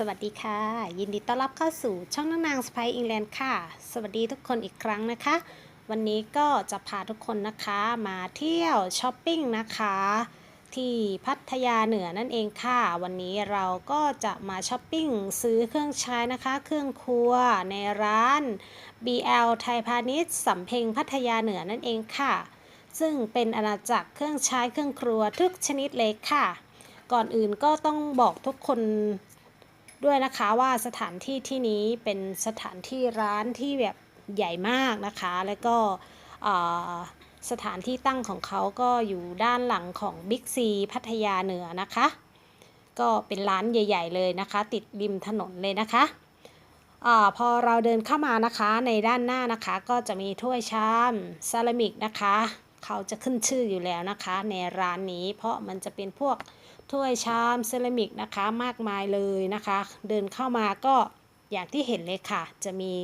สวัสดีค่ะ ยินดีต้อนรับเข้าสู่ช่องน้องนางสไปอิงแลนด์ค่ะ สวัสดีทุกคนอีกครั้งนะคะ วันนี้ก็จะพาทุกคนนะคะมาเที่ยวช้อปปิ้งนะคะ ที่พัทยาเหนือนั่นเองค่ะ วันนี้เราก็จะมาช้อปปิ้งซื้อเครื่องใช้นะคะ เครื่องครัวในร้าน BL ไทยพาณิชย์สำเพ็งพัทยาเหนือนั่นเองค่ะ ซึ่งเป็นอาณาจักรเครื่องใช้เครื่องครัวทุกชนิดเลยค่ะ ก่อนอื่นก็ต้องบอกทุกคน ด้วยนะคะว่าสถานที่ที่นี้เป็นสถานที่ร้านที่แบบใหญ่มากนะคะ แล้วก็สถานที่ตั้งของเขาก็อยู่ด้านหลังของ Big C พัทยาเหนือนะคะ ก็เป็นร้านใหญ่ ๆ เลยนะคะ ติดริมถนนเลยนะคะอพอเราเดินเข้ามานะคะในด้านหน้านะคะ ก็จะมีถ้วยชามเซรามิกนะคะ เขาจะขึ้นชื่ออยู่แล้วนะคะ ในร้านนี้เพราะมันจะเป็นพวก ถ้วยชามเซรามิกนะคะมากมายเลยนะคะ เดินเข้ามาก็อย่างที่เห็นเลยค่ะ จะมี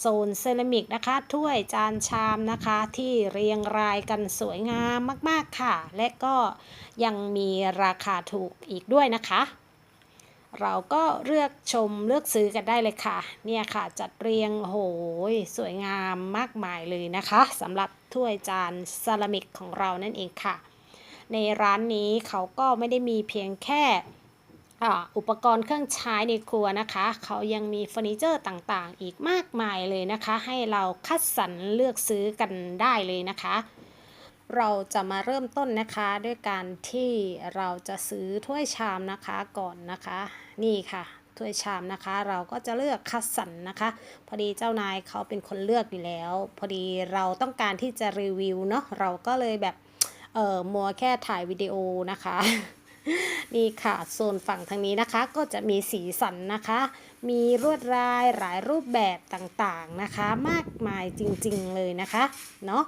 โซนเซรามิกนะคะถ้วยจานชามนะคะ ที่เรียงรายกันสวยงามมากๆค่ะ และก็ยังมีราคาถูกอีกด้วยนะคะ เราก็เลือกชมเลือกซื้อกันได้เลยค่ะ เนี่ยค่ะ จัดเรียงโอ้โหสวยงามมากมายเลยนะคะสำหรับถ้วยจานเซรามิกของเรานั่นเองค่ะ ในร้านนี้เขาก็ไม่ได้มีเพียงแค่อ,อุปกรณ์เครื่องใช้ในครัวนะคะ เขายังมีเฟอร์นิเจอร์ต่างๆ อีกมากมายเลยนะคะ ให้เราคัดสรรเลือกซื้อกันได้เลยนะคะ เราจะมาเริ่มต้นนะคะด้วยการที่เราจะซื้อถ้วยชามนะคะก่อนนะคะ นี่ค่ะถ้วยชามนะคะ เราก็จะเลือกคัดสรรนะคะ พอดีเจ้านายเขาเป็นคนเลือกอยู่แล้ว พอดีเราต้องการที่จะรีวิวเนาะเราก็เลยแบบ เอ่อมัวแค่ถ่ายวิดีโอนะคะนี่ค่ะโซนฝั่งทางนี้นะคะก็จะมีสีสันนะคะ มีลวดลายหลายรูปแบบต่างๆนะคะ มากมายจริงๆเลยนะคะเนาะ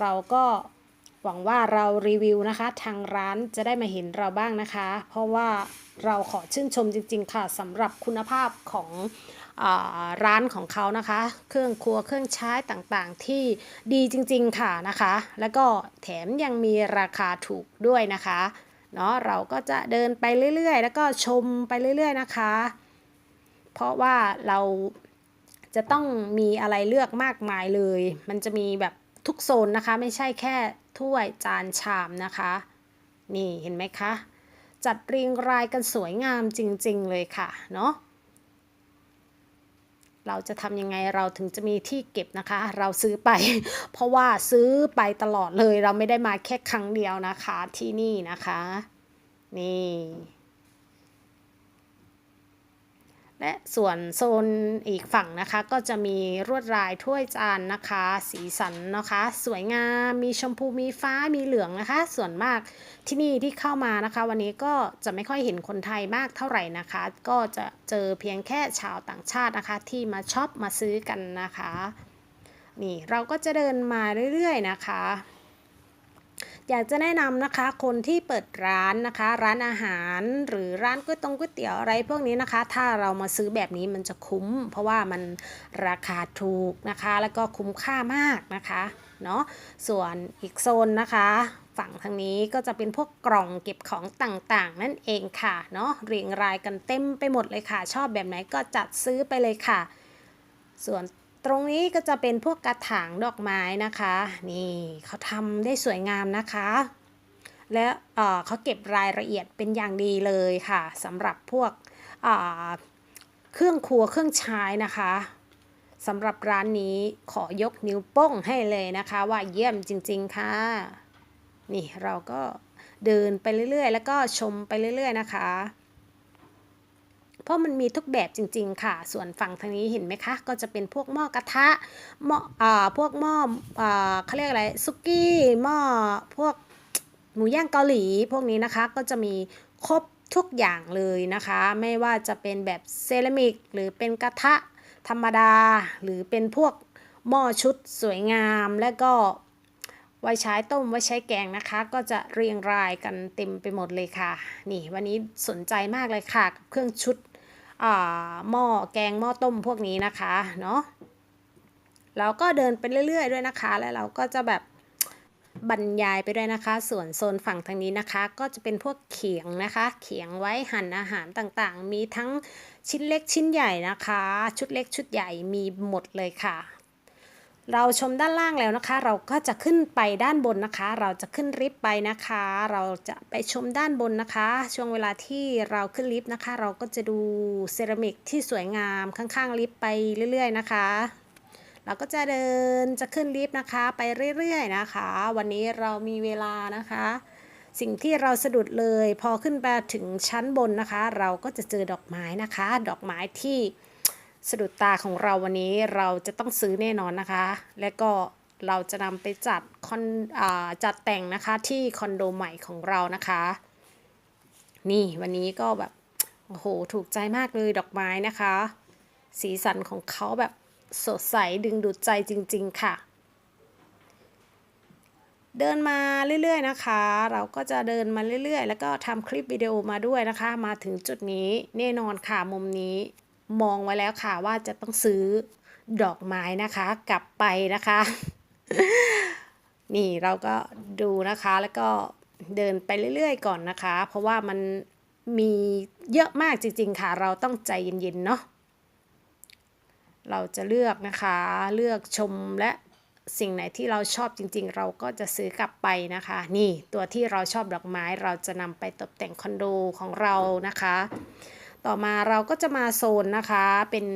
เราก็หวังว่าเรารีวิวนะคะ ทางร้านจะได้มาเห็นเราบ้างนะคะ เพราะว่าเราขอชื่นชมจริง ๆ ค่ะสำหรับคุณภาพของ ร้านของเขานะคะ เครื่องครัวเครื่องใช้ต่างๆ ที่ดีจริงๆค่ะนะคะ แล้วก็แถมยังมีราคาถูกด้วยนะคะเนาะเราก็จะเดินไปเรื่อยๆ แล้วก็ชมไปเรื่อยๆนะคะ เพราะว่าเราจะต้องมีอะไรเลือกมากมายเลย มันจะมีแบบทุกโซนนะคะ ไม่ใช่แค่ถ้วยจานชามนะคะ นี่เห็นไหมคะ จัดเรียงรายกันสวยงามจริงๆเลยค่ะเนาะ เราจะทำยังไงเราถึงจะมีที่เก็บนะคะ เราซื้อไป เพราะว่าซื้อไปตลอดเลย เราไม่ได้มาแค่ครั้งเดียวนะคะที่นี่นะคะ นี่ และส่วนโซนอีกฝั่งนะคะ ก็จะมีรวดลายถ้วยจานนะคะ สีสันนะคะ สวยงามมีชมพูมีฟ้ามีเหลืองนะคะ ส่วนมากที่นี่ที่เข้ามานะคะ วันนี้ก็จะไม่ค่อยเห็นคนไทยมากเท่าไหร่นะคะ ก็จะเจอเพียงแค่ชาวต่างชาตินะคะ ที่มาช็อปมาซื้อกันนะคะ นี่เราก็จะเดินมาเรื่อยๆนะคะ อยากจะแนะนำนะคะคนที่เปิดร้านนะคะ ร้านอาหารหรือร้านก๋วยตงก๋วยเตี๋ยวอะไรพวกนี้นะคะ ถ้าเรามาซื้อแบบนี้มันจะคุ้ม เพราะว่ามันราคาถูกนะคะ แล้วก็คุ้มค่ามากนะคะเนาะส่วนอีกโซนนะคะฝั่งทางนี้ก็จะเป็นพวกกล่องเก็บของต่างๆ นั่นเองค่ะเนาะเรียงรายกันเต็มไปหมดเลยค่ะ ชอบแบบไหนก็จัดซื้อไปเลยค่ะ ส่วน ตรงนี้ก็จะเป็นพวกกระถางดอกไม้นะคะ นี่เขาทำได้สวยงามนะคะ และเออเขาเก็บรายละเอียดเป็นอย่างดีเลยค่ะสำหรับพวกเครื่องครัวเครื่องใช้นะคะสำหรับร้านนี้ขอยกนิ้วโป้งให้เลยนะคะ ว่าเยี่ยมจริง ๆ ค่ะ นี่เราก็เดินไปเรื่อยๆ แล้วก็ชมไปเรื่อย ๆ นะคะ เพราะมันมีทุกแบบจริง ๆ ค่ะ ส่วนฝั่งทางนี้เห็นไหมคะ ก็จะเป็นพวกหม้อกระทะหม้ออ่าพวกหม้ออ่าเขาเรียกอะไรซุกี้หม้อพวกหมูย่างเกาหลี พวกนี้นะคะก็จะมีครบทุกอย่างเลยนะคะ ไม่ว่าจะเป็นแบบเซรามิก หรือเป็นกระทะธรรมดา หรือเป็นพวกหม้อชุดสวยงาม และก็ไว้ใช้ต้มไว้ใช้แกงนะคะ ก็จะเรียงรายกันเต็มไปหมดเลยค่ะ นี่วันนี้สนใจมากเลยค่ะกับเครื่องชุด หม้อแกงหม้อต้มพวกนี้นะคะเนาะเราก็เดินไปเรื่อย ๆ ด้วยนะคะ แล้วเราก็จะแบบบรรยายไปด้วยนะคะ ส่วนโซนฝั่งทางนี้นะคะ ก็จะเป็นพวกเขียงนะคะ เขียงไว้หั่นอาหารต่างๆ มีทั้งชิ้นเล็กชิ้นใหญ่นะคะ ชุดเล็กชุดใหญ่มีหมดเลยค่ะ เราชมด้านล่างแล้วนะคะ เราก็จะขึ้นไปด้านบนนะคะ เราจะขึ้นลิฟต์ไปนะคะ เราจะไปชมด้านบนนะคะ ช่วงเวลาที่เราขึ้นลิฟต์นะคะ เราก็จะดูเซรามิกที่สวยงามข้างๆลิฟต์ไปเรื่อย ๆ นะคะ เราก็จะเดินจะขึ้นลิฟต์นะคะ ไปเรื่อยๆนะคะ วันนี้เรามีเวลานะคะ สิ่งที่เราสะดุดเลย พอขึ้นไปถึงชั้นบนนะคะ เราก็จะเจอดอกไม้นะคะ ดอกไม้ที่ สะดุดตาของเราวันนี้เราจะต้องซื้อแน่นอนนะคะ และก็เราจะนำไปจัดคอนอาจัดแต่งนะคะที่คอนโดใหม่ของเรานะคะ นี่วันนี้ก็แบบโอ้โหถูกใจมากเลยดอกไม้นะคะ สีสันของเขาแบบสดใสดึงดูดใจจริง ๆ ค่ะ เดินมาเรื่อย ๆ นะคะ เราก็จะเดินมาเรื่อย ๆ แล้วก็ทำคลิปวิดีโอมาด้วยนะคะ มาถึงจุดนี้แน่นอนค่ะมุมนี้ มองไว้แล้วค่ะว่าจะต้องซื้อดอกไม้นะคะ กลับไปนะคะ นี่เราก็ดูนะคะแล้วก็เดินไปเรื่อยๆก่อนนะคะ เพราะว่ามันมีเยอะมากจริง ๆ ค่ะ เราต้องใจเย็นๆเนาะเราจะเลือกนะคะเลือกชมและสิ่งไหนที่เราชอบจริง ๆ เราก็จะซื้อกลับไปนะคะ นี่ตัวที่เราชอบดอกไม้เราจะนำไปตกแต่งคอนโดของเรานะคะ ต่อมาเราก็จะมาโซนนะคะ เป็น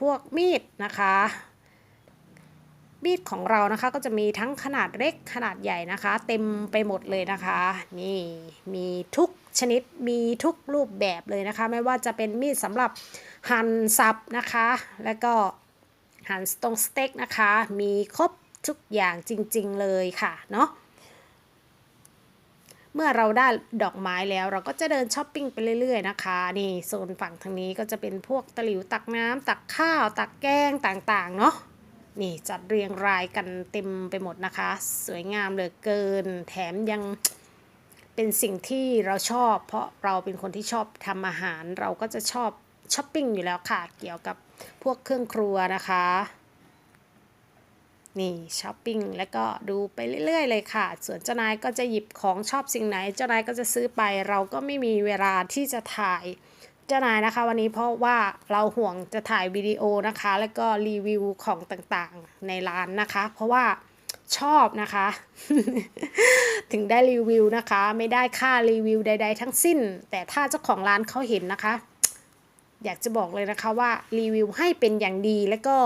พวกมีดนะคะ มีดของเรานะคะก็จะมีทั้งขนาดเล็กขนาดใหญ่นะคะ เต็มไปหมดเลยนะคะ นี่มีทุกชนิดมีทุกรูปแบบเลยนะคะ ไม่ว่าจะเป็นมีดสำหรับหั่นสับนะคะ แล้วก็หั่นตรงสเต็กนะคะ มีครบทุกอย่างจริง ๆ เลยค่ะเนาะ เมื่อเราได้ดอกไม้แล้วเราก็จะเดินช้อปปิ้งไปเรื่อยๆนะคะนี่โซนฝั่งทางนี้ก็จะเป็นพวกตะหลิวตักน้ำตักข้าว ตักแกงต่างๆเนาะนี่จัดเรียงรายกันเต็มไปหมดนะคะ สวยงามเหลือเกิน แถมยังเป็นสิ่งที่เราชอบ เพราะเราเป็นคนที่ชอบทำอาหาร เราก็จะชอบช้อปปิ้งอยู่แล้วค่ะ เกี่ยวกับพวกเครื่องครัวนะคะ นี่ช้อปปิ้งแล้วก็ดูไปเรื่อยๆ เลยค่ะ ส่วนเจ้านายก็จะหยิบของชอบสิ่งไหน เจ้านายก็จะซื้อไป เราก็ไม่มีเวลาที่จะถ่ายเจ้านายนะคะวันนี้เพราะว่าเราห่วงจะถ่ายวิดีโอนะคะ แล้วก็รีวิวของต่างๆในร้านนะคะ เพราะว่าชอบนะคะ ถึงได้รีวิวนะคะ ไม่ได้ค่ารีวิวใด ๆ ทั้งสิ้น แต่ถ้าเจ้าของร้านเขาเห็นนะคะ อยากจะบอกเลยนะคะว่ารีวิวให้เป็นอย่างดีแล้วก็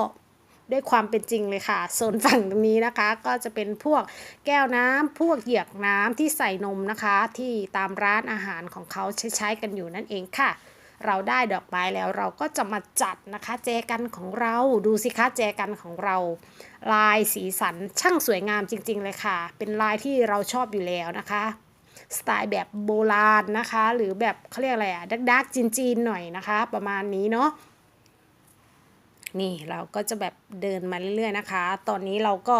ด้วยความเป็นจริงเลยค่ะโซนฝั่งตรงนี้นะคะ ก็จะเป็นพวกแก้วน้ำพวกเหยือกน้ำที่ใส่นมนะคะ ที่ตามร้านอาหารของเขาใช้ใชกันอยู่นั่นเองค่ะเราได้ดอกไม้แล้วเราก็จะมาจัดนะคะ แจกันของเราดูสิคะแจกันของเรา ลายสีสันช่างสวยงามจริง ๆ เลยค่ะ เป็นลายที่เราชอบอยู่แล้วนะคะ สไตล์แบบโบราณนะคะ หรือแบบเขาเรียกอะไรอะดักๆจีนๆหน่อยนะคะ ประมาณนี้เนาะ นี่เราก็จะแบบเดินมาเรื่อยๆนะคะ ตอนนี้เราก็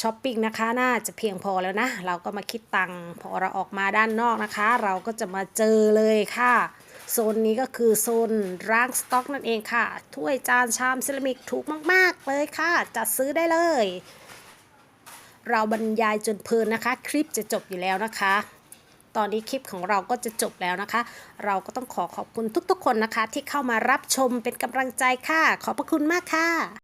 ช้อปปิ้งนะคะ น่าจะเพียงพอแล้วนะ เราก็มาคิดตังค์พอเราออกมาด้านนอกนะคะ เราก็จะมาเจอเลยค่ะโซนนี้ก็คือโซนร้างสต็อกนั่นเองค่ะ ถ้วยจานชามเซรามิกถูกมาก ๆ เลยค่ะ จัดซื้อได้เลย เราบรรยายจนเพลินนะคะ คลิปจะจบอยู่แล้วนะคะ ตอนนี้คลิปของเราก็จะจบแล้วนะคะ เราก็ต้องขอขอบคุณทุกๆคนนะคะ ที่เข้ามารับชมเป็นกำลังใจค่ะ ขอบพระคุณมากค่ะ